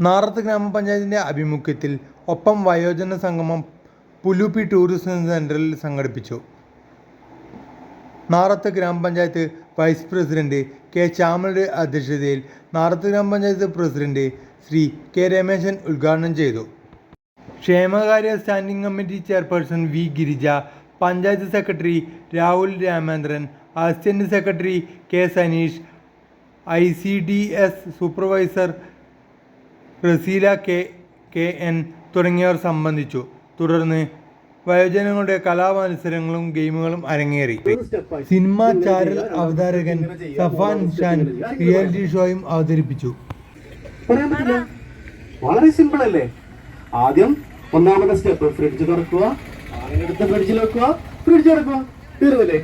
നാറത്ത് ഗ്രാമപഞ്ചായത്തിന്റെ ആഭിമുഖ്യത്തിൽ ഒപ്പം വയോജന സംഗമം പുലുപ്പി ടൂറിസം സെന്ററിൽ സംഘടിപ്പിച്ചു. നാറത്ത് ഗ്രാമപഞ്ചായത്ത് വൈസ് പ്രസിഡന്റ് കെ ശ്യാമളുടെ അധ്യക്ഷതയിൽ നാറത്ത് ഗ്രാമപഞ്ചായത്ത് പ്രസിഡന്റ് ശ്രീ കെ രമേശൻ ഉദ്ഘാടനം ചെയ്തു. ക്ഷേമകാര്യ standing committee chairperson V Girija panchayat secretary Rahul Ramendran assistant secretary K Saneesh I C D S supervisor Raseela K K N തുടങ്ങിയവർ സംബന്ധിച്ചു. തുടർന്ന് വയോജനങ്ങളുടെ കലാമത്സരങ്ങളും ഗെയിമുകളും അരങ്ങേറി. സിനിമ ചാരൽ അവതാരകൻ സഫാൻ ഷാൻ റിയാലിറ്റി ഷോയും അവതരിപ്പിച്ചു. വളരെ സിമ്പിൾ അല്ലേ? ആദ്യം ഒന്നാമത്തെ സ്റ്റെപ്പ് ഫ്രിഡ്ജ് തുറക്കുക. എടുത്ത ഫ്രിഡ്ജിൽ വെക്കുക. ഫ്രിഡ്ജ് തുറക്കുക. തീർന്നില്ലേ?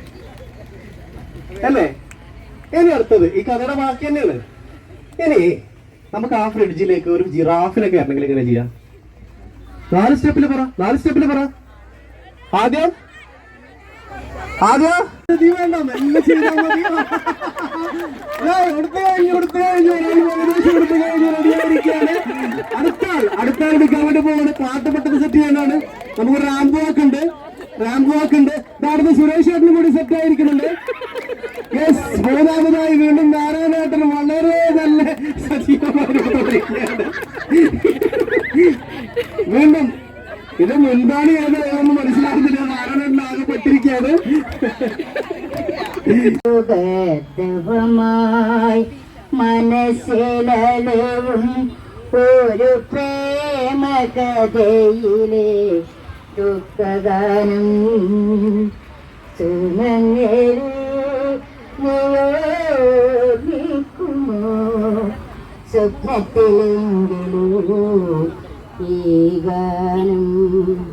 അല്ലേ? ഇനി അടുത്തത് ഈ കഥയുടെ ബാക്കി തന്നെയാണ്. ഇനി നമുക്ക് ആ ഫ്രിഡ്ജിലേക്ക് ഒരു ജിറാഫിനെ കയറണമെങ്കിൽ എങ്ങനെ ചെയ്യാം. നാല് സ്റ്റെപ്പിൽ പറ നാല് സ്റ്റെപ്പിൽ പറ. ആദ്യം? ആദ്യം? നമുക്ക് റാമ്പ് വാക്ക് ഉണ്ട്. റാമ്പ് വാക്ക് ഉണ്ട്. ഇതാടുന്ന് സുരേഷ് ചേട്ടനും കൂടി സെറ്റ് ആയിരിക്കുന്നുണ്ട് യെസ് മൂന്നാമതായി വീണ്ടും നാരായണേട്ടൻ വളരെ നല്ല സജീവമായിരിക്കുകയാണ് വീണ്ടും ഇത് മുൻപാണ് ഏത് ഏതെന്ന് മനസ്സിലാകുന്നില്ല. നാരായണൻ ആകപ്പെട്ടിരിക്കുകയാണ് സുഖമായി മനസ്സിലും ഒരു പ്രേമ കഥയിലെ ദുഃഖഗാനം സുനങ്ങളിൽ സ്വപ്നത്തിലെങ്കിലും ഈ ഗാനം.